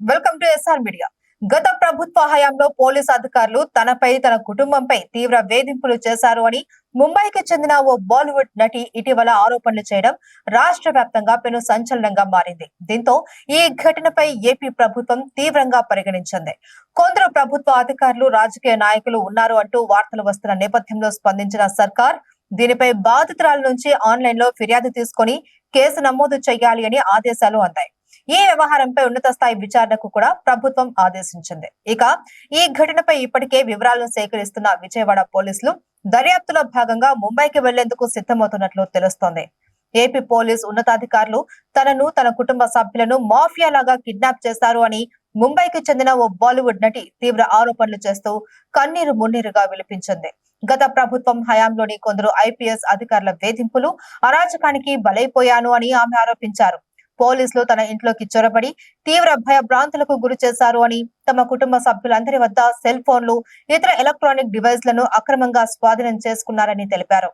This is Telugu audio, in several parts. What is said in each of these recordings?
వెల్కమ్ టు ఎస్ఆర్ మీడియా గత ప్రభుత్వ హయాంలో పోలీసు అధికారులు తనపై తన కుటుంబంపై తీవ్ర వేధింపులు చేశారు అని ముంబైకి చెందిన ఓ బాలీవుడ్ నటి ఇటీవల ఆరోపణలు చేయడం రాష్ట్ర వ్యాప్తంగా పెను సంచలనంగా మారింది. దీంతో ఈ ఘటనపై ఏపీ ప్రభుత్వం తీవ్రంగా పరిగణించింది. కొందరు ప్రభుత్వ అధికారులు రాజకీయ నాయకులు ఉన్నారు అంటూ వార్తలు వస్తున్న నేపథ్యంలో స్పందించిన సర్కార్ దీనిపై బాధితురాల నుంచి ఆన్లైన్లో ఫిర్యాదు తీసుకొని కేసు నమోదు చేయాలి అని ఆదేశాలు అందాయి. ఈ వ్యవహారంపై ఉన్నత స్థాయి విచారణకు కూడా ప్రభుత్వం ఆదేశించింది. ఇక ఈ ఘటనపై ఇప్పటికే వివరాలను సేకరిస్తున్న విజయవాడ పోలీసులు దర్యాప్తులో భాగంగా ముంబైకి వెళ్ళేందుకు సిద్ధమవుతున్నట్లు తెలుస్తోంది. ఏపీ పోలీస్ ఉన్నతాధికారులు తనను తన కుటుంబ సభ్యులను మాఫియా లాగా కిడ్నాప్ చేశారు అని ముంబైకి చెందిన ఓ బాలీవుడ్ నటి తీవ్ర ఆరోపణలు చేస్తూ కన్నీరు మున్నీరుగా విలిపించింది. గత ప్రభుత్వం హయాంలోని కొందరు ఐపీఎస్ అధికారుల వేధింపులు అరాచకానికి బలైపోయాను అని ఆమె ఆరోపించారు. పోలీసులు తన ఇంట్లోకి చొరబడి తీవ్ర భయభ్రాంతులకు గురి చేశారు అని తమ కుటుంబ సభ్యులందరి వద్ద సెల్ ఫోన్లు ఇతర ఎలక్ట్రానిక్ డివైస్లను అక్రమంగా స్వాధీనం చేసుకున్నారని తెలిపారు.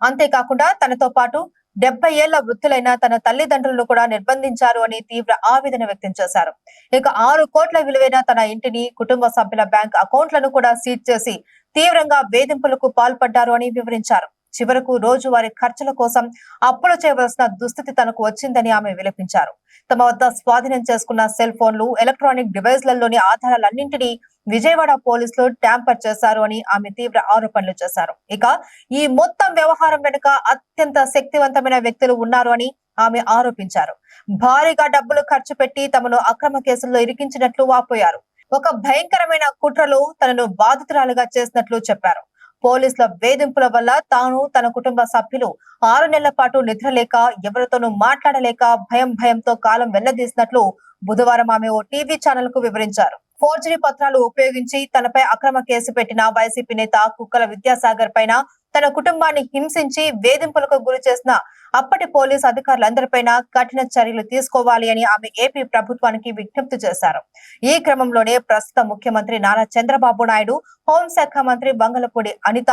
అంతేకాకుండా తనతో పాటు డెబ్బై ఏళ్ళ వృద్ధులైన తన తల్లిదండ్రులను కూడా నిర్బంధించారు అని తీవ్ర ఆవేదన వ్యక్తం చేశారు. ఇక ఆరు కోట్ల విలువైన తన ఇంటిని కుటుంబ సభ్యుల బ్యాంక్ అకౌంట్లను కూడా సీజ్ చేసి తీవ్రంగా వేధింపులకు పాల్పడ్డారు అని వివరించారు. చివరకు రోజువారీ ఖర్చుల కోసం అప్పులు చేయవలసిన దుస్థితి తనకు వచ్చిందని ఆమె విలపించారు. తమ వద్ద స్వాధీనం చేసుకున్న సెల్ ఫోన్లు ఎలక్ట్రానిక్ డివైస్లలోని ఆధారాలన్నింటినీ విజయవాడ పోలీసులు ట్యాంపర్ చేశారు అని ఆమె తీవ్ర ఆరోపణలు చేశారు. ఇక ఈ మొత్తం వ్యవహారం వెనుక అత్యంత శక్తివంతమైన వ్యక్తులు ఉన్నారు అని ఆమె ఆరోపించారు. భారీగా డబ్బులు ఖర్చు పెట్టి తమను అక్రమ కేసుల్లో ఇరికించినట్లు వాపోయారు. ఒక భయంకరమైన కుట్రలో తనను బాధితురాలుగా చేసినట్లు చెప్పారు. పోలీసుల వేధింపుల వల్ల తాను తన కుటుంబ సభ్యులు ఆరు నెలల పాటు నిద్రలేక ఎవరితోనూ మాట్లాడలేక భయం భయంతో కాలం వెళ్ళదీసినట్లు బుధవారం ఆమె ఓ టీవీ ఛానల్కు వివరించారు. ఫోర్జరీ పత్రాలు ఉపయోగించి తనపై అక్రమ కేసు పెట్టిన వైసీపీ నేత కుక్కల విద్యాసాగర్ పైన తన కుటుంబాన్ని హింసించి వేధింపులకు గురి చేసిన అప్పటి పోలీసు అధికారులందరిపైన కఠిన చర్యలు తీసుకోవాలి అని ఆమె ఏపీ ప్రభుత్వానికి విజ్ఞప్తి చేశారు. ఈ క్రమంలోనే ప్రస్తుత ముఖ్యమంత్రి నారా చంద్రబాబు నాయుడు హోంశాఖ మంత్రి బంగళపూడి అనిత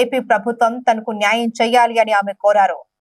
ఏపీ ప్రభుత్వం తనకు న్యాయం చేయాలి అని ఆమె కోరారు.